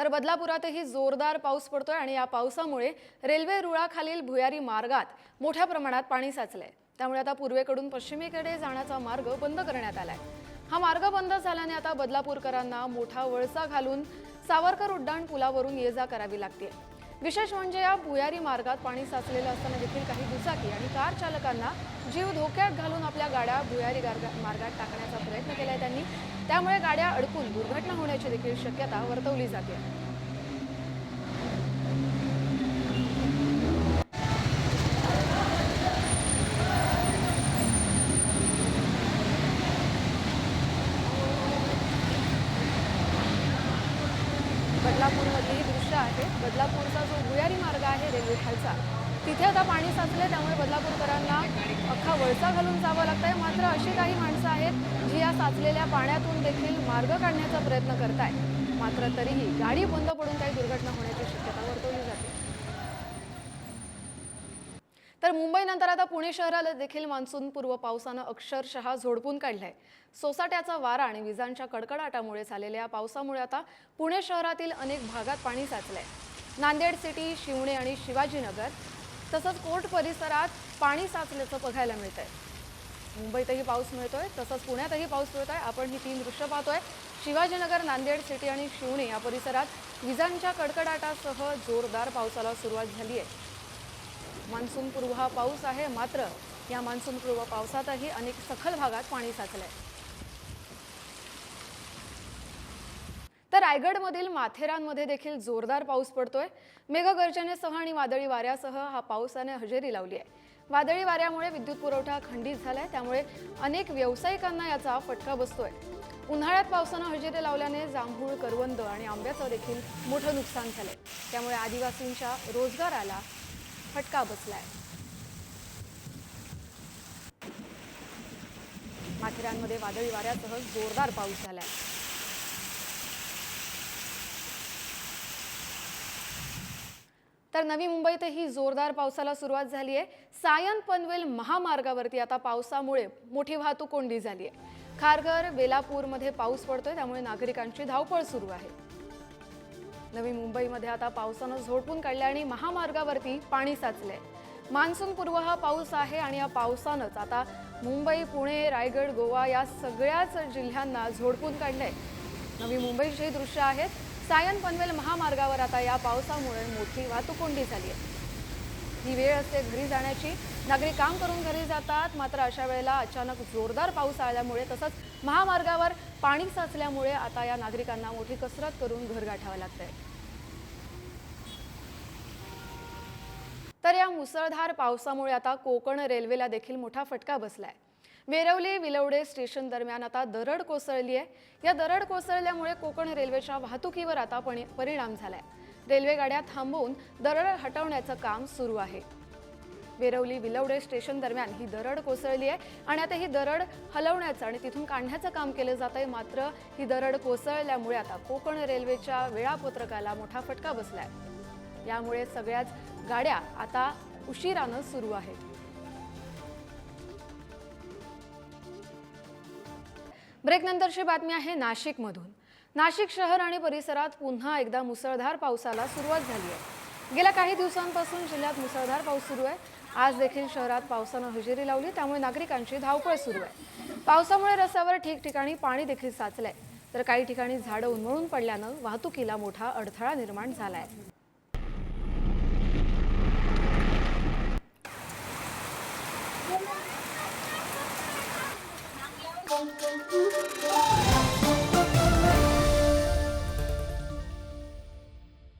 तर बदलापुरातही जोरदार पाऊस पडतोय आणि या पावसामुळे रेल्वे रुळाखालील भुयारी मार्गात मोठ्या प्रमाणात पाणी साचलंय. त्यामुळे आता पूर्वेकडून पश्चिमेकडे जाण्याचा मार्ग बंद करण्यात आलाय. हा मार्ग बंद झाल्याने आता बदलापूरकरांना मोठा वळसा घालून सावरकर उड्डाण पुलावरून ये जा करावी लागते. विशेष म्हणजे या भुयारी मार्गात पाणी साचलेलं असताना देखील काही दुचाकी आणि कार चालकांना जीव धोक्यात घालून आपल्या गाड्या भुयारी मार्गात टाकण्याचा प्रयत्न केलाय त्यांनी. त्यामुळे गाड्या अडकून दुर्घटना होण्याची देखील शक्यता वर्तवली जाते बदलापूरमधली ही दृश्य आहे. बदलापूरचा जो भुयारी मार्ग आहे रेल्वे खालचा तिथे आता पाणी साचले त्यामुळे बदलापूरकरांना अख्खा वळसा घालून जावं लागतंय. मात्र अशी काही माणसं आहेत जी या साचलेल्या पाण्यातून देखील मार्ग काढण्याचा प्रयत्न करताय मात्र तरीही गाडी बंद पडून काही दुर्घटना होण्याची शक्यता वर्तवली जाते. तर मुंबईनंतर आता पुणे शहराला देखील मान्सूनपूर्व पावसानं अक्षरशः झोडपून काढलंय. सोसाट्याचा वारा आणि विजांच्या कडकडाटामुळे झालेल्या पावसामुळे आता पुणे शहरातील अनेक भागात पाणी साचलंय. नांदेड सिटी शिवणे आणि शिवाजीनगर तसंच कोर्ट परिसरात पाणी साचल्याचं बघायला मिळतंय. मुंबईतही पाऊस मिळतोय तसंच पुण्यातही पाऊस मिळतोय. आपण ही तीन दृश्य पाहतोय. शिवाजीनगर नांदेड सिटी आणि शिवणे या परिसरात विजांच्या कडकडाटासह जोरदार पावसाला सुरुवात झाली आहे मान्सूनपूर्व हा पाऊस आहे मात्र या मान्सूनपूर्व पावसातही अनेक सखल भागात पाणी साचलंय. तर रायगडमधील माथेरानमध्ये देखील जोरदार पाऊस पडतोय. मेघगर्जनेसह आणि वादळी वाऱ्यासह हा पावसाने हजेरी लावली आहे. वादळी वाऱ्यामुळे विद्युत पुरवठा खंडित झालाय त्यामुळे अनेक व्यावसायिकांना याचा फटका बसतोय. उन्हाळ्यात पावसानं हजेरी लावल्याने जांभूळ करवंद आणि आंब्याचं देखील मोठं नुकसान झालंय. त्यामुळे आदिवासींच्या रोजगाराला फटका बसलाय. माथेरानमध्ये वादळी वाऱ्यासह जोरदार पाऊस झालाय. तर नवी मुंबईतही जोरदार पावसाला सुरुवात झाली आहे सायन पनवेल महामार्गावरती आता पावसामुळे मोठी वाहतूक कोंडी झाली आहे खारघर वेलापूरमध्ये पाऊस पडतोय त्यामुळे नागरिकांची धावपळ सुरू आहे. नवी मुंबईमध्ये आता पावसानं झोडपून काढले आणि महामार्गावरती पाणी साचलंय. मान्सून पूर्व हा पाऊस आहे आणि या पावसानंच आता मुंबई पुणे रायगड गोवा या सगळ्याच जिल्ह्यांना झोडपून काढलंय. नवी मुंबईची ही दृश्य आहेत सायन पनवेल महामार्गावर आता या पावसामुळे मोठी वाहतूक कोंडी झाली आहे. ही वेळ असते घरी जाण्याची. नागरिक काम करून घरी जातात मात्र अशा वेळेला अचानक जोरदार पाऊस आल्यामुळे तसंच महामार्गावर पाणी साचल्यामुळे आता या नागरिकांना मोठी कसरत करून घर गाठावं लागतंय. तर या मुसळधार पावसामुळे आता कोकण रेल्वेला देखील मोठा फटका बसलाय. वेरवली विलवडे स्टेशन दरम्यान आता दरड कोसळली आहे या दरड कोसळल्यामुळे कोकण रेल्वेच्या वाहतुकीवर आता परिणाम झालाय. रेल्वे गाड्या थांबवून दरड हटवण्याचं काम सुरू आहे. वेरवली विलवडे स्टेशन दरम्यान ही दरड कोसळली आहे. आणि आता ही दरड हलवण्याचं आणि तिथून काढण्याचं काम केलं जात आहे. मात्र ही दरड कोसळल्यामुळे आता कोकण रेल्वेच्या वेळापत्रकाला मोठा फटका बसलाय. यामुळे सगळ्याच गाड्या आता उशिरानं सुरू आहेत. ब्रेक नंतरची बातमी आहे नाशिकमधून. नाशिक शहर आणि परिसरात पुन्हा एकदा मुसळधार पावसाला सुरुवात झाली आहे. गेल्या काही दिवसांपासून जिल्ह्यात मुसळधार पाऊस सुरू आहे. आज देखील शहरात पावसानं हजेरी लावली त्यामुळे नागरिकांची धावपळ सुरू आहे. पावसामुळे रस्त्यावर ठिकठिकाणी पाणी देखील साचलंय. तर काही ठिकाणी झाडं उन्मळून पडल्यानं वाहतुकीला मोठा अडथळा निर्माण झालाय.